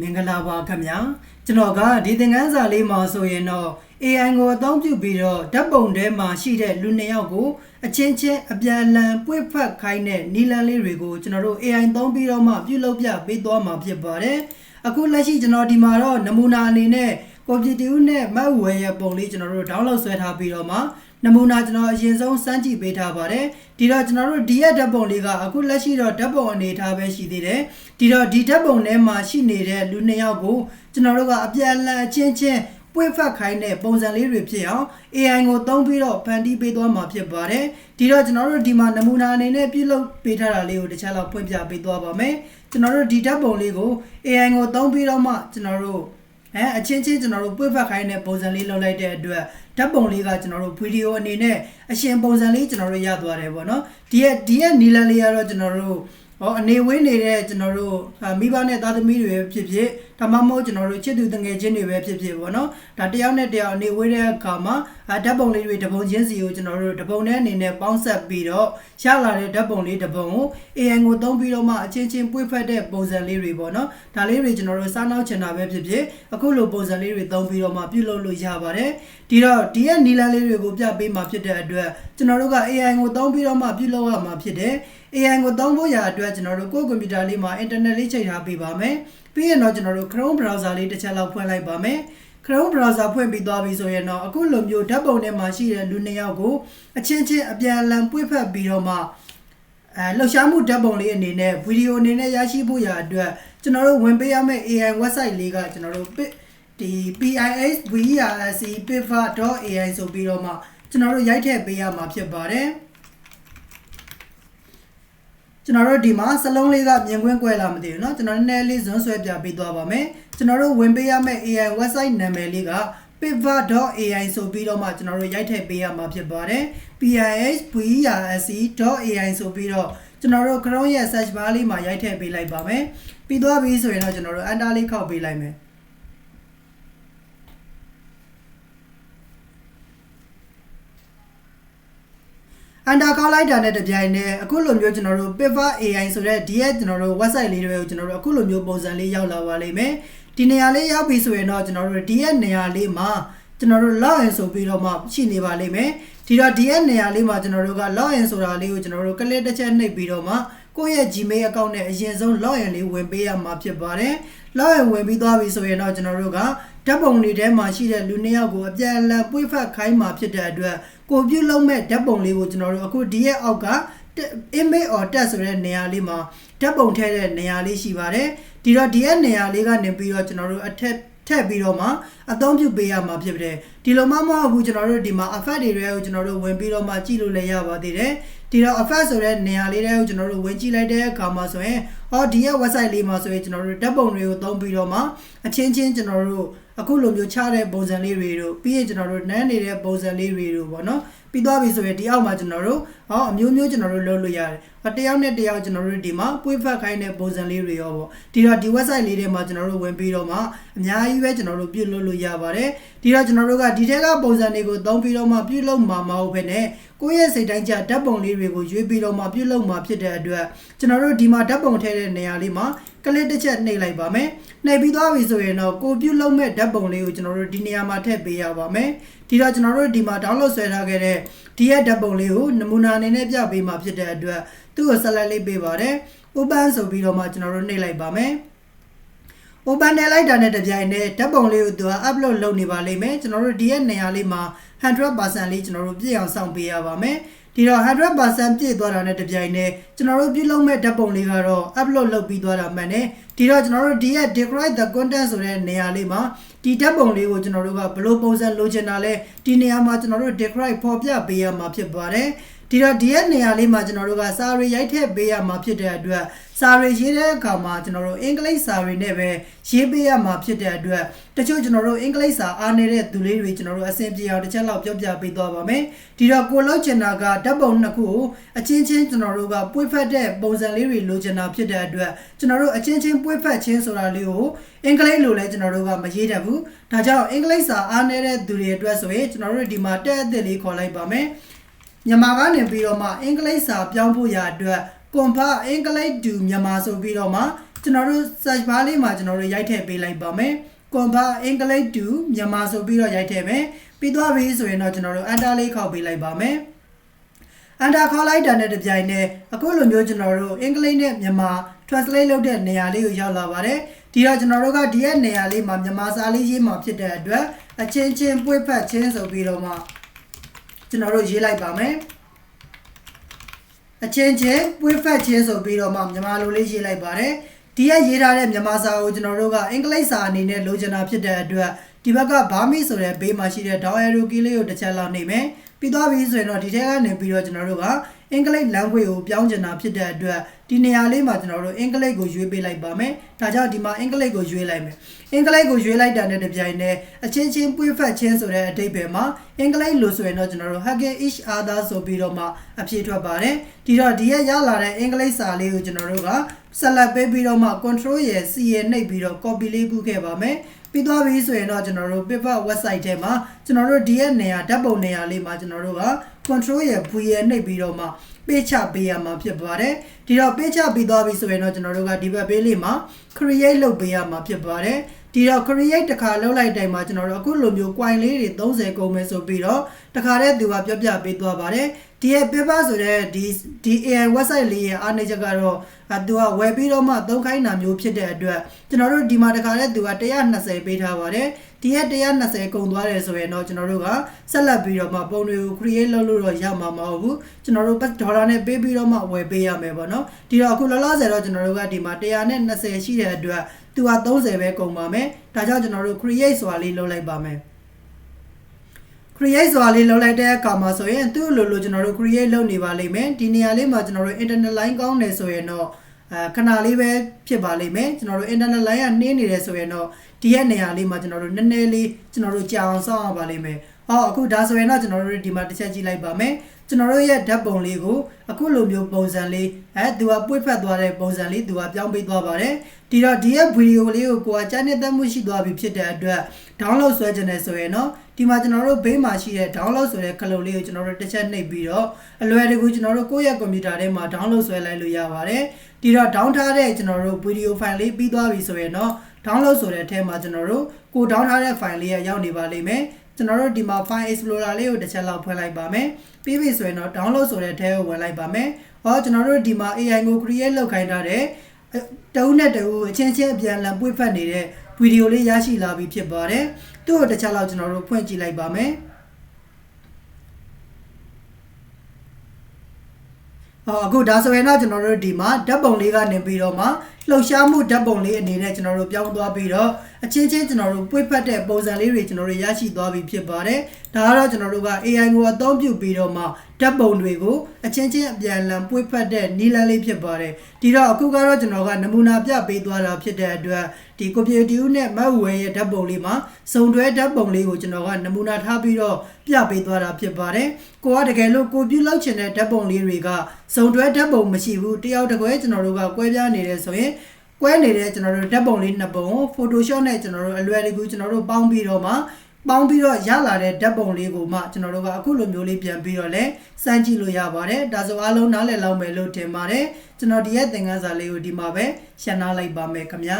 မင်္ဂလာပါခင်ဗျာကျွန်တော်ကဒီသင်ခန်းစာလေးမှာဆိုရင်တော့ AI ကိုအသုံးပြုပြီးတော့ဓာတ်ပုံထဲမှာရှိတဲ့လူနှစ်ယောက်ကိုအချင်းချင်းအပြန်အလှန်ပွေ့ဖက်ခိုင်းတဲ့နီလန်လေးတွေကိုကျွန်တော်တို့ AI သုံးပြီးတော့မှပြုလုပ်ပြပေးသွားမှာဖြစ်ပါတယ်အခုလက်ရှိကျွန်တော်ဒီမှာတော့နမူနာအနေနဲ့ကွန်ပျူတာနဲ့ malware ရဲ့ပုံလေးကျွန်တော်တို့ download ဆွဲထားပြီးတော့မှ နမူနာကျွန်တော်အရင်ဆုံးစမ်းကြည့်ပေးထားပါတယ်ဒီတော့ကျွန်တော်တို့ဒီရဲ့ဓာတ်ပုံလေးကအခုလက်ရှိတော့ဓာတ်ပုံအနေထားပဲရှိသေးတယ်ဒီတော့ဒီဓာတ်ပုံထဲမှာရှိနေတဲ့လူနှစ်ယောက်ကိုကျွန်တော်တို့ကအပြန်အလှန်အချင်းချင်းပွေ့ဖက်ခိုင်းတဲ့ပုံစံလေးတွေဖြစ်အောင် AI ကိုသုံးပြီးတော့ဖန်တီးပေးသွားမှာဖြစ်ပါတယ်ဒီတော့ကျွန်တော်တို့ဒီမှာနမူနာအနေနဲ့ပြုလုပ်ပေးထားတာလေးကိုတစ်ချက်လောက်ဖွင့်ပြပေးသွားပါမယ်ကျွန်တော်တို့ဒီဓာတ်ပုံလေးကို AI ကိုသုံးပြီးတော့မှကျွန်တော်တို့ အဲအချင်းချင်းကျွန်တော်တို့ပွေ့ဖက်ခိုင်းတဲ့ပုံစံလေးလုပ်လိုက်တဲ့အတွက်ဓာတ်ပုံလေးကကျွန်တော်တို့ဗီဒီယိုအနေနဲ့အရှင်ပုံစံလေးကျွန်တော်တို့ရသွားတယ်ပေါ့နော်ဒီရဲ့ဒီရဲ့နီလန်လေးကတော့ကျွန်တော်တို့ ဟောအနေဝေးနေတဲ့ကျွန်တော်တို့မိဘနဲ့သားသမီးတွေပဲဖြစ်ဖြစ်ဒါမှမဟုတ်ကျွန်တော်တို့ချစ်သူတငယ်ချင်းတွေပဲဖြစ်ဖြစ်ပေါ့နော်ဒါတယောက်နဲ့တယောက်အနေဝေးတဲ့အခါမှာဓာတ်ပုံလေးတွေတပုံချင်းစီကိုကျွန်တော်တို့တပုံနဲ့အနေနဲ့ပေါင်းဆက်ပြီးတော့ရလာတဲ့ဓာတ်ပုံလေးတပုံကို AI ကိုသုံးပြီးတော့မှအချင်းချင်းပွေ့ဖက်တဲ့ပုံစံလေးတွေပေါ့နော်ဒါလေးတွေကျွန်တော်တို့စားနောက်ချင်တာပဲဖြစ်ဖြစ်အခုလိုပုံစံလေးတွေသုံးပြီးတော့မှပြုလုပ်လို့ရပါတယ်ဒီတော့ဒီရဲ့နီလန်လေးတွေကိုပြပေးမှာဖြစ်တဲ့အတွက်ကျွန်တော်တို့က AI ကိုသုံးပြီးတော့မှပြုလုပ်ရမှာဖြစ်တယ် AI ကိုသုံးဖို့ရာအတွက်ကျွန်တော်တို့ကိုယ့်ကွန်ပျူတာလေးမှာ internet လေးချိန်ထားပေးပါမယ်ပြီးရင်တော့ကျွန်တော်တို့ Chrome browser လေးတစ်ချက်လောက်ဖွင့်လိုက်ပါမယ် Chrome browser ဖွင့်ပြီးသွားပြီဆိုရင်တော့အခုလိုမျိုးဓာတ်ပုံထဲမှာရှိတဲ့လူနှစ်ယောက်ကိုအချင်းချင်းအပြန်အလှန်ပွေ့ဖက်ပြီးတော့မှအဲလှူရှားမှုဓာတ်ပုံလေးအနေနဲ့ဗီဒီယိုအနေနဲ့ရရှိဖို့ရာအတွက်ကျွန်တော်တို့ဝင်ပေးရမယ့် AI website လေးကကျွန်တော်တို့ဒီ PISVRC pivot.ai ဆိုပြီးတော့မှကျွန်တော်တို့ရိုက်ထည့်ပေးရမှာဖြစ်ပါတယ် ကျွန်တော်တို့ဒီမှာစလုံးလေးကမြင်ကွင်းကွဲလာမသိဘူးเนาะကျွန်တော်နည်းနည်းလေးဇွန်းဆွဲပြပေးသွားပါမယ်ကျွန်တော်တို့ဝင်ပေးရမယ့် AI website နာမည်လေးက pivot.ai ဆိုပြီးတော့မှကျွန်တော်တို့ရိုက်ထည့်ပေးရမှာဖြစ်ပါတယ် pivot.ai ဆိုပြီးတော့ကျွန်တော်တို့ Chrome ရဲ့ search bar လေးမှာရိုက်ထည့်ပေးလိုက်ပါမယ်ပြီးသွားပြီဆိုရင်တော့ကျွန်တော်တို့ enter လေးခောက်ပေးလိုက်မယ် အန်တာကောက်လိုက်တာနဲ့တပြိုင်နက်အခုလိုမျိုးကျွန်တော်တို့ Pivot AI ဆိုတဲ့ဒီရဲ့ကျွန်တော်တို့ website လေးတွေကိုကျွန်တော်တို့အခုလိုမျိုးပုံစံလေးရောက်လာပါလိမ့်မယ်ဒီနေရာလေးရောက်ပြီဆိုရင်တော့ကျွန်တော်တို့ဒီရဲ့နေရာလေးမှာကျွန်တော်တို့ login ဆိုပြီးတော့မှရှိနေပါလိမ့်မယ်ဒီတော့ဒီရဲ့နေရာလေးမှာကျွန်တော်တို့က login ဆိုတာလေးကိုကျွန်တော်တို့ click တစ်ချက်နှိပ်ပြီးတော့မှကိုယ့်ရဲ့ Gmail account နဲ့အရင်ဆုံး login လေးဝင်ပေးရမှာဖြစ်ပါတယ် login ဝင်ပြီးသွားပြီဆိုရင်တော့ကျွန်တော်တို့က ဓာတ်ပုံတွေထဲမှာရှိတဲ့လူနှစ်ယောက်ကိုအပြန်အလှန်ပွေ့ဖက်ခိုင်းမှာဖြစ်တဲ့အတွက်ကိုပြုတ်လုံးမဲ့ဓာတ်ပုံလေးကိုကျွန်တော်တို့အခုဒီရဲ့အောက်က image or text ဆိုတဲ့နေရာလေးမှာဓာတ်ပုံထည့်တဲ့နေရာလေးရှိပါတယ်ဒီတော့ဒီရဲ့နေရာလေးကနေပြီးတော့ကျွန်တော်တို့အထက်ထည့်ပြီးတော့မှအသုံးပြုပေးရမှာဖြစ်တယ် ဒီလိုမှမဟုတ်ဘူးကျွန်တော်တို့ဒီမှာ effect တွေတွေကိုကျွန်တော်တို့ဝင်ပြီးတော့မှကြည့်လို့လည်းရပါသေးတယ်ဒီတော့ effect ဆိုတဲ့နေရာလေးတွေကိုကျွန်တော်တို့ဝင်ကြည့်လိုက်တဲ့အခါမှာဆိုရင်ဟောဒီရဲ့ website လေးမှာဆိုရင်ကျွန်တော်တို့ဓာတ်ပုံတွေကိုသုံးပြီးတော့မှအချင်းချင်းကျွန်တော်တို့အခုလိုမျိုးချတဲ့ပုံစံလေးတွေတို့ပြီးရင်ကျွန်တော်တို့နန်းနေတဲ့ပုံစံလေးတွေတို့ပေါ့နော်ပြီးသွားပြီဆိုရင်ဒီအောက်မှာကျွန်တော်တို့ဟောအမျိုးမျိုးကျွန်တော်တို့လုပ်လို့ရတယ်။ဟောတယောက်နဲ့တယောက်ကျွန်တော်တို့ဒီမှာပွေးဖက်ခိုင်းတဲ့ပုံစံလေးတွေရောပေါ့။ဒီတော့ဒီ website လေးထဲမှာကျွန်တော်တို့ဝင်ပြီးတော့မှအများကြီးပဲကျွန်တော်တို့ပြုလုပ်လို့ရပါတယ်။ဒီတော့ကျွန်တော်တို့ကဒီထက်ကပုံစံတွေကိုသုံးပြီးတော့မှပြုလုပ်မှာမဟုတ်ဘဲနဲ့ကိုယ့်ရဲ့စိတ်တိုင်းကျဓာတ်ပုံလေးတွေကိုရွေးပြီးတော့မှပြုလုပ်မှာဖြစ်တဲ့အတွက်ကျွန်တော်တို့ဒီမှာဓာတ်ပုံထည့်တဲ့နေရာလေးမှာကလစ်တစ်ချက်နှိပ်လိုက်ပါမယ်နှိပ်ပြီးသွားပြီဆိုရင်တော့ကိုပြုတ်လုံးမဲ့ဓာတ်ပုံလေးကိုကျွန်တော်တို့ဒီနေရာမှာထည့်ပေးရပါမယ်ဒီတော့ကျွန်တော်တို့ဒီမှာ download ဆွဲထားခဲ့တဲ့ဒီရဲ့ဓာတ်ပုံလေးကိုနမူနာအနေနဲ့ပြပေးမှာဖြစ်တဲ့အတွက်သူ့ကို select လေးပေးပါတယ် open ဆိုပြီးတော့မှကျွန်တော်တို့နှိပ်လိုက်ပါမယ် open နဲ့လိုက်တာနဲ့တပြိုင်နက်ဓာတ်ပုံလေးကိုသူက upload လုပ်နေပါလိမ့်မယ်ကျွန်တော်တို့ဒီရဲ့နေရာလေးမှာ100%လေးကျွန်တော်တို့ပြည့်အောင်စောင့်ပေးရပါမယ်ဒီတော့100%ပြည့်သွားတာနဲ့တပြိုင်နက်ကျွန်တော်တို့ပြုလုပ်မဲ့ဓာတ်ပုံလေးကတော့ upload လုပ်ပြီးသွားတာမှန်တယ်ဒီတော့ကျွန်တော်တို့ဒီရဲ့ describe the content ဆိုတဲ့နေရာလေးမှာဒီဓာတ်ပုံလေးကိုကျွန်တော်တို့ကဘယ်လိုပုံစံလိုချင်တာလဲဒီနေရာမှာကျွန်တော်တို့ describe ဖော်ပြပေးရမှာဖြစ်ပါတယ် ဒီတော့ဒီရဲ့နေရာလေးမှာကျွန်တော်တို့ကစာရီရိုက်ထည့်ပေးရမှာဖြစ်တဲ့အတွက်စာရီရေးတဲ့အခါမှာကျွန်တော်တို့အင်္ဂလိပ်စာရီနဲ့ပဲရေးပေးရမှာဖြစ်တဲ့အတွက်တချို့ကျွန်တော်တို့အင်္ဂလိပ်စာအားနေတဲ့သူလေးတွေကျွန်တော်တို့အဆင်ပြေအောင်တစ်ချက်လောက်ပြောပြပေးသွားပါမယ်ဒီတော့ကိုလောက်ချင်တာကဓာတ်ပုံနှစ်ခုကိုအချင်းချင်းကျွန်တော်တို့ကပွေ့ဖက်တဲ့ပုံစံလေးတွေလိုချင်တာဖြစ်တဲ့အတွက်ကျွန်တော်တို့အချင်းချင်းပွေ့ဖက်ခြင်းဆိုတာလေးကိုအင်္ဂလိပ်လိုလည်းကျွန်တော်တို့ကမရေးတတ်ဘူးဒါကြောင့်အင်္ဂလိပ်စာအားနေတဲ့သူတွေအတွက်ဆိုရင်ကျွန်တော်တို့ဒီမှာတက်အသစ်လေးခေါ်လိုက်ပါမယ် မြန်မာကနေပြီးတော့မှအင်္ဂလိပ်စာပြောင်းဖို့ရာအတွက်ကွန်ဖာအင်္ဂလိပ်တူမြန်မာဆိုပြီးတော့မှကျွန်တော်တို့ search bar လေးမှာကျွန်တော်တို့ရိုက်ထည့်ပေးလိုက်ပါမယ် convert english to မြန်မာဆိုပြီးတော့ရိုက်ထည့်မယ်ပြီးသွားပြီဆိုရင်တော့ကျွန်တော်တို့ enter လေးခောက်ပေးလိုက်ပါမယ် enter ခေါက်လိုက်တာနဲ့တပြိုင်နက်အခုလိုမျိုးကျွန်တော်တို့အင်္ဂလိပ်နဲ့မြန်မာ translate လုပ်တဲ့နေရာလေးကိုရောက်လာပါတယ်ဒီတော့ကျွန်တော်တို့ကဒီရဲ့နေရာလေးမှာမြန်မာစာလေးရေးမှာဖြစ်တဲ့အတွက်အချင်းချင်းပွေ့ဖက်ချင်းဆိုပြီးတော့မှ ကျွန်တော်တို့ရေးလိုက်ပါမယ်အချင်းချင်းပွေ့ဖက်ချင်းဆိုပြီးတော့မှမြန်မာလိုလေးရေးလိုက်ပါတယ်ဒီရဲ့ရေးထားတဲ့မြန်မာစာကိုကျွန်တော်တို့ကအင်္ဂလိပ်စာအနေနဲ့လိုချင်တာဖြစ်တဲ့အတွက်ဒီဘက်ကဘာမီဆိုတဲ့ဘေးမှာရှိတဲ့ down arrow key လေးကိုတစ်ချက်လောက်နှိပ်မယ်ပြီးသွားပြီဆိုရင်တော့ဒီထဲကနေပြီးတော့ကျွန်တော်တို့က အင်္ဂလိပ် language ကိုပြောင်းချင်တာဖြစ်တဲ့အတွက်ဒီနေရာလေးမှာကျွန်တော်တို့အင်္ဂလိပ်ကိုရွေးပေးလိုက်ပါမယ်ဒါကြောင့်ဒီမှာအင်္ဂလိပ်ကိုရွေးလိုက်မယ်အင်္ဂလိပ်ကိုရွေးလိုက်တာနဲ့တပြိုင်နက်အချင်းချင်းပွေ့ဖက်ချင်းဆိုတဲ့အဓိပ္ပာယ်မှာအင်္ဂလိပ်လို့ဆိုရင်တော့ကျွန်တော်တို့ hugging each other ဆိုပြီးတော့မှအဖြေထွက်ပါတယ်ဒီတော့ဒီရဲ့ရလာတဲ့အင်္ဂလိပ်စာလေးကိုကျွန်တော်တို့ကဆက်လက်ပေးပြီးတော့မှ control ရဲ့ C ရဲ့နှိပ်ပြီးတော့ copy လေးကူးခဲ့ပါမယ်ပြီးသွားပြီဆိုရင်တော့ကျွန်တော်တို့ paper website ထဲမှာကျွန်တော်တို့ဒီရဲ့နေရာဓာတ်ပုံနေရာလေးမှာကျွန်တော်တို့က control ရဲ့ V ရဲ့နှိပ်ပြီးတော့မှပေးချပေးရမှာဖြစ်ပါတယ်ဒီတော့ပေးချပြီးသွားပြီဆိုရင်တော့ကျွန်တော်တို့ကဒီဘက်ပေးလေးမှာ create လုပ်ပေးရမှာဖြစ်ပါတယ်ဒီတော့ create တစ်ခါလုပ်လိုက်တိုင်းမှာကျွန်တော်တို့အခုလိုမျိုး coin လေးတွေ30ကုန်မယ်ဆိုပြီးတော့တခါတည်းသူကပြောပြပေးသွားပါတယ်ဒီရဲ့ paper ဆိုတဲ့ဒီဒီ AI website လေးရဲ့အားနည်းချက်ကတော့အဲသူကဝယ်ပြီးတော့မှသုံးခိုင်းတာမျိုးဖြစ်တဲ့အတွက်ကျွန်တော်တို့ဒီမှာတခါတည်းသူက120ပေးထားပါတယ် ဒီရဲ့120ကုန်သွားတယ်ဆိုရင်တော့ကျွန်တော်တို့ကဆက်လက်ပြီးတော့မှပုံတွေကို create လုပ်လို့တော့ရမှာမဟုတ်ဘူးကျွန်တော်တို့ဒေါ်လာနဲ့ပေးပြီးတော့မှဝယ်ပေးရမယ်ပေါ့နော်ဒီတော့အခုလောလောဆယ်တော့ကျွန်တော်တို့ကဒီမှာ120ရှိတဲ့အတွက်သူက30ပဲကုန်ပါမယ်ဒါကြောင့်ကျွန်တော်တို့ create ဆိုတာလေးလုပ်လိုက်ပါမယ် create ဆိုတာလေးလုပ်လိုက်တဲ့အခါမှာဆိုရင်သူ့လိုလိုကျွန်တော်တို့ create လုပ်နေပါလိမ့်မယ်ဒီနေရာလေးမှာကျွန်တော်တို့ internet line ကောင်းတယ်ဆိုရင်တော့အဲခဏလေးပဲဖြစ်ပါလိမ့်မယ်ကျွန်တော်တို့ internet line ကနှင်းနေတယ်ဆိုရင်တော့ ဒီရဲ့နေရာလေးမှာကျွန်တော်တို့နည်းနည်းလေးကျွန်တော်တို့ကြာအောင်စောင့်ရပါလိမ့်မယ်ဟောအခုဒါဆိုရင်တော့ကျွန်တော်တို့ဒီမှာတစ်ချက်ကြည့်လိုက်ပါမယ်ကျွန်တော်တို့ရဲ့ဓာတ်ပုံလေးကိုအခုလိုမျိုးပုံစံလေးအဲသူကပွေ့ဖက်သွားတဲ့ပုံစံလေးသူကပြောင်းပေးသွားပါတယ်ဒီတော့ဒီရဲ့ဗီဒီယိုလေးကိုကိုကကြားနေတတ်မှုရှိသွားပြီဖြစ်တဲ့အတွက် download ဆွဲခြင်းနဲ့ဆိုရင်တော့ဒီမှာကျွန်တော်တို့ဘေးမှာရှိတဲ့ download ဆိုတဲ့ခလုတ်လေးကိုကျွန်တော်တို့တစ်ချက်နှိပ်ပြီးတော့အလွယ်တကူကျွန်တော်တို့ကိုယ့်ရဲ့ကွန်ပျူတာထဲမှာ download ဆွဲလိုက်လို့ရပါတယ်ဒီတော့ down ထားတဲ့ကျွန်တော်တို့ video file လေးပြီးသွားပြီဆိုရင်တော့ download ဆိုတဲ့အထဲမှာကျွန်တော်တို့ကို down ထားတဲ့ file လေးရရောက်နေပါလိမ့်မယ်ကျွန်တော်တို့ဒီမှာ file explorer လေးကိုတစ်ချက်လောက်ဖွင့်လိုက်ပါမယ်ပြီးပြီဆိုရင်တော့ download ဆိုတဲ့အထဲကိုဝင်လိုက်ပါမယ်ဟောကျွန်တော်တို့ဒီမှာ AI ကို create လုပ်ခိုင်းထားတဲ့တအုပ်နဲ့တအုပ်အချင်းချင်းအပြန်အလှန်ပွေ့ဖက်နေတဲ့ဗီဒီယိုလေးရရှိလာပြီဖြစ်ပါတယ်သူ့ကိုတစ်ချက်လောက်ကျွန်တော်တို့ဖွင့်ကြည့်လိုက်ပါမယ်ဟောအခုဒါဆိုရင်တော့ကျွန်တော်တို့ဒီမှာဓာတ်ပုံလေးကနေပြီးတော့မှ လှုပ်ရှားမှုဓာတ်ပုံလေးအနေနဲ့ကျွန်တော်တို့ပြောင်းသွားပြီးတော့အချင်းချင်းကျွန်တော်တို့ပွေ့ဖက်တဲ့ပုံစံလေးတွေကျွန်တော်တို့ရရှိသွားပြီဖြစ်ပါတယ်ဒါကတော့ကျွန်တော်တို့က AI ကိုအသုံးပြုပြီးတော့မှဓာတ်ပုံတွေကိုအချင်းချင်းအပြန်အလှန်ပွေ့ဖက်တဲ့နည်းလမ်းလေးဖြစ်ပါတယ်ဒီတော့အခုကတော့ကျွန်တော်ကနမူနာပြပေးသွားတာဖြစ်တဲ့အတွက်ဒီကွန်ပျူတာနဲ့မတ်ဝဲရဲ့ဓာတ်ပုံလေးမှာစုံတွဲဓာတ်ပုံလေးကိုကျွန်တော်ကနမူနာထားပြီးတော့ပြပေးသွားတာဖြစ်ပါတယ်ကိုကတကယ်လို့ကိုပြုလုပ်ချင်တဲ့ဓာတ်ပုံလေးတွေကစုံတွဲဓာတ်ပုံမရှိဘူးတယောက်တစ်ခွဲကျွန်တော်တို့ကကွဲပြားနေတယ်ဆိုရင် ကွဲနေတဲ့ကျွန်တော်တို့ဓာတ်ပုံလေးနှစ်ပုံ Photoshop နဲ့ကျွန်တော်တို့အလွယ်တကူကျွန်တော်တို့ပေါင်းပြီးတော့မှပေါင်းပြီးတော့ရလာတဲ့ဓာတ်ပုံလေးကိုမှကျွန်တော်တို့ကအခုလိုမျိုးလေးပြန်ပြီးတော့လဲစမ်းကြည့်လို့ရပါတယ်ဒါဆိုအားလုံးနားလည်လောက်မယ်လို့ထင်ပါတယ်ကျွန်တော်ဒီရဲ့သင်ခန်းစာလေးကိုဒီမှာပဲရှင်းနာလိုက်ပါမယ်ခင်ဗျာ